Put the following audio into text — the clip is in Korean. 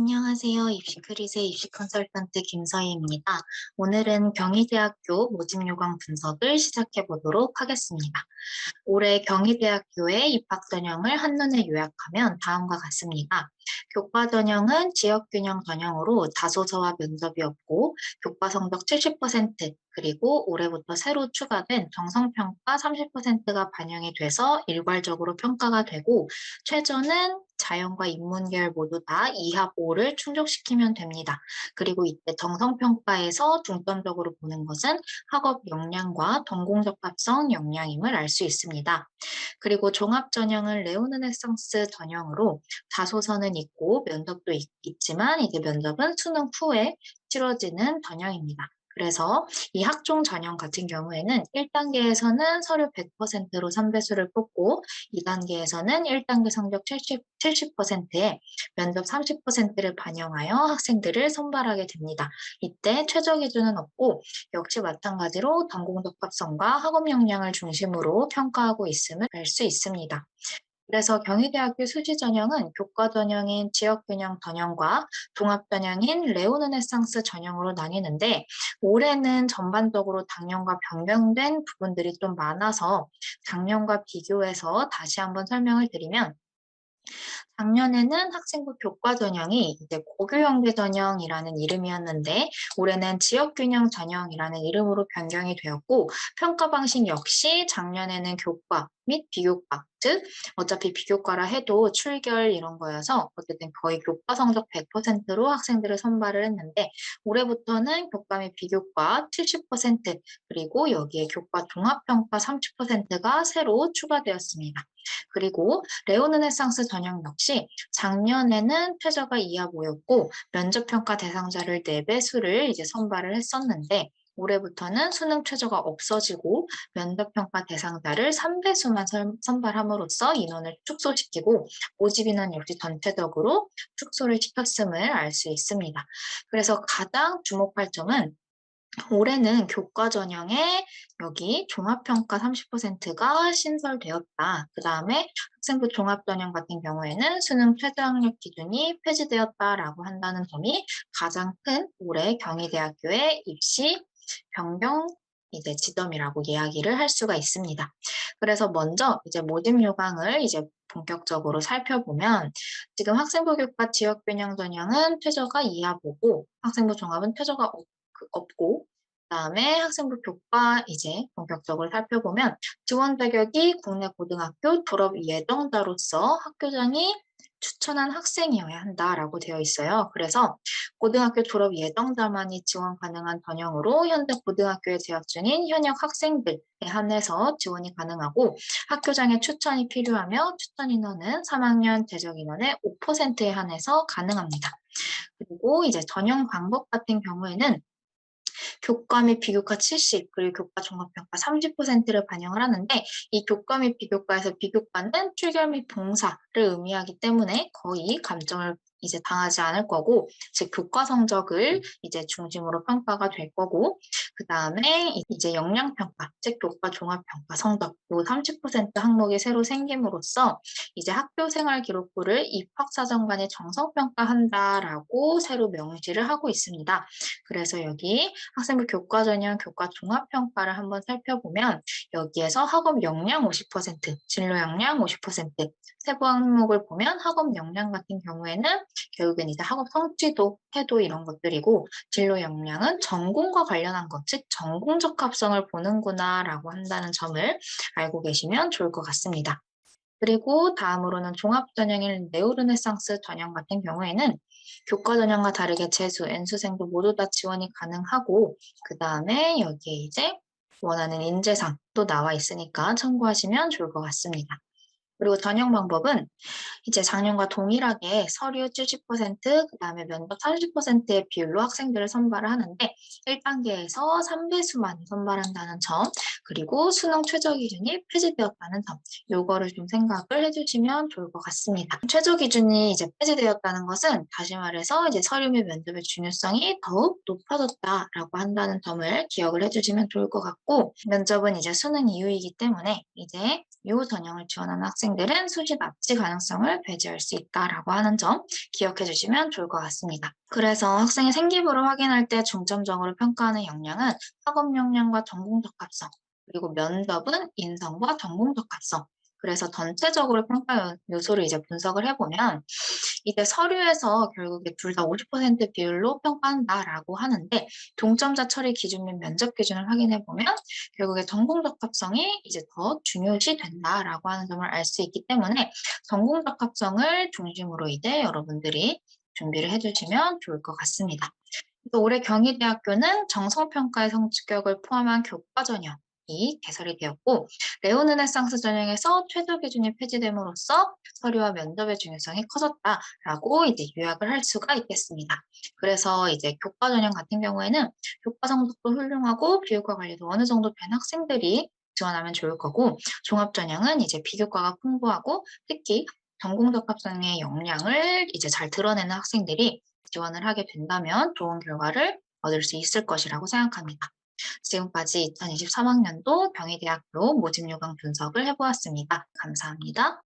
안녕하세요. 입시크릿의 입시 컨설턴트 김서희입니다. 오늘은 경희대학교 모집 요강 분석을 시작해 보도록 하겠습니다. 올해 경희대학교의 입학 전형을 한눈에 요약하면 다음과 같습니다. 교과 전형은 지역균형 전형으로 자소서와 면접이 없고 교과 성적 70% 그리고 올해부터 새로 추가된 정성평가 30%가 반영이 돼서 일괄적으로 평가가 되고 최저는 자연과 인문계열 모두 다 2합 5를 충족시키면 됩니다. 그리고 이때 정성평가에서 중점적으로 보는 것은 학업 역량과 동공적합성 역량임을 알 수 있습니다. 그리고 종합전형은 레오느네상스 전형으로 자소서는 있고 면접도 있, 있지만 이제 면접은 수능 후에 치러지는 전형입니다. 그래서 이 학종 전형 같은 경우에는 1단계에서는 서류 100%로 3배수를 뽑고 2단계에서는 1단계 성적 70, 70%에 면접 30%를 반영하여 학생들을 선발하게 됩니다. 이때 최저 기준은 없고 역시 마찬가지로 전공 적합성과 학업 역량을 중심으로 평가하고 있음을 알 수 있습니다. 그래서 경희대학교 수시 전형은 교과 전형인 지역균형 전형과 종합 전형인 레오느네상스 전형으로 나뉘는데 올해는 전반적으로 작년과 변경된 부분들이 좀 많아서 작년과 비교해서 다시 한번 설명을 드리면 작년에는 학생부 교과 전형이 이제 고교형제 전형이라는 이름이었는데 올해는 지역균형 전형이라는 이름으로 변경이 되었고 평가 방식 역시 작년에는 교과 및 비교과 즉 어차피 비교과라 해도 출결 이런 거여서 어쨌든 거의 교과 성적 100%로 학생들을 선발을 했는데 올해부터는 교과 및 비교과 70% 그리고 여기에 교과 종합평가 30%가 새로 추가되었습니다. 그리고 레오느네상스 전형 역시 작년에는 최저가 2하 5였고 면접평가 대상자를 4배 수를 이제 선발을 했었는데 올해부터는 수능 최저가 없어지고 면접평가 대상자를 3배수만 선발함으로써 인원을 축소시키고 모집 인원 역시 전체적으로 축소를 시켰음을 알 수 있습니다. 그래서 가장 주목할 점은 올해는 교과 전형에 여기 종합평가 30%가 신설되었다. 그 다음에 학생부 종합전형 같은 경우에는 수능 최저학력 기준이 폐지되었다라고 한다는 점이 가장 큰 올해 경희대학교의 입시 변경 이제 지점이라고 이야기를 할 수가 있습니다. 그래서 먼저 이제 모집 요강을 이제 본격적으로 살펴보면 지금 학생부 교과 지역 균형 전형은 최저가 이하 보고 학생부 종합은 최저가 없, 그 없고 그다음에 학생부 교과 이제 본격적으로 살펴보면 지원 자격이 국내 고등학교 졸업 예정자로서 학교장이 추천한 학생이어야 한다라고 되어 있어요. 그래서 고등학교 졸업 예정자만이 지원 가능한 전형으로 현재 고등학교에 재학 중인 현역 학생들에 한해서 지원이 가능하고 학교장의 추천이 필요하며 추천 인원은 3학년 재적 인원의 5%에 한해서 가능합니다. 그리고 이제 전형 방법 같은 경우에는 교과 및 비교과 70 그리고 교과 종합평가 30%를 반영을 하는데 이 교과 및 비교과에서 비교과는 출결 및 봉사를 의미하기 때문에 거의 감점을 이제 당하지 않을 거고 즉 교과 성적을 이제 중심으로 평가가 될 거고 그 다음에 이제 역량평가 즉 교과 종합평가 성적 요 30% 항목이 새로 생김으로써 이제 학교생활 기록부를 입학사정관에 정성평가한다라고 새로 명시를 하고 있습니다. 그래서 여기 학생부 교과 전형 교과 종합평가를 한번 살펴보면 여기에서 학업 역량 50% 진로 역량 50% 세부 항목을 보면 학업 역량 같은 경우에는 결국엔 이제 학업 성취도, 태도 이런 것들이고 진로 역량은 전공과 관련한 것, 즉 전공적 합성을 보는구나라고 한다는 점을 알고 계시면 좋을 것 같습니다. 그리고 다음으로는 종합전형인 네오르네상스 전형 같은 경우에는 교과 전형과 다르게 재수, N수생도 모두 다 지원이 가능하고 그 다음에 여기에 이제 원하는 인재상도 나와 있으니까 참고하시면 좋을 것 같습니다. 그리고 전형 방법은 이제 작년과 동일하게 서류 70%, 그 다음에 면접 30%의 비율로 학생들을 선발을 하는데 1단계에서 3배수만 선발한다는 점, 그리고 수능 최저 기준이 폐지되었다는 점, 요거를 좀 생각을 해주시면 좋을 것 같습니다. 최저 기준이 이제 폐지되었다는 것은 다시 말해서 이제 서류 및 면접의 중요성이 더욱 높아졌다라고 한다는 점을 기억을 해주시면 좋을 것 같고 면접은 이제 수능 이후이기 때문에 이제 요 전형을 지원하는 학생 학생들은 수시 납치 가능성을 배제할 수 있다라고 하는 점 기억해 주시면 좋을 것 같습니다. 그래서 학생의 생기부를 확인할 때 중점적으로 평가하는 역량은 학업 역량과 전공 적합성, 그리고 면접은 인성과 전공 적합성. 그래서 전체적으로 평가 요- 요소를 이제 분석을 해보면 이제 서류에서 결국에 둘다 50% 비율로 평가한다라고 하는데 동점자 처리 기준 및 면접 기준을 확인해 보면 결국에 전공 적합성이 이제 더 중요시 된다라고 하는 점을 알 수 있기 때문에 전공 적합성을 중심으로 이제 여러분들이 준비를 해주시면 좋을 것 같습니다. 또 올해 경희대학교는 정성평가의 성적을 포함한 교과 전형이 개설이 되었고 레오르네상스 전형에서 최저 기준이 폐지됨으로써 서류와 면접의 중요성이 커졌다라고 이제 요약을 할 수가 있겠습니다. 그래서 이제 교과 전형 같은 경우에는 교과 성적도 훌륭하고 비교과 관리도 어느 정도 된 학생들이 지원하면 좋을 거고 종합 전형은 이제 비교과가 풍부하고 특히 전공 적합성의 역량을 이제 잘 드러내는 학생들이 지원을 하게 된다면 좋은 결과를 얻을 수 있을 것이라고 생각합니다. 지금까지 2023학년도 경희대학교 모집 요강 분석을 해보았습니다. 감사합니다.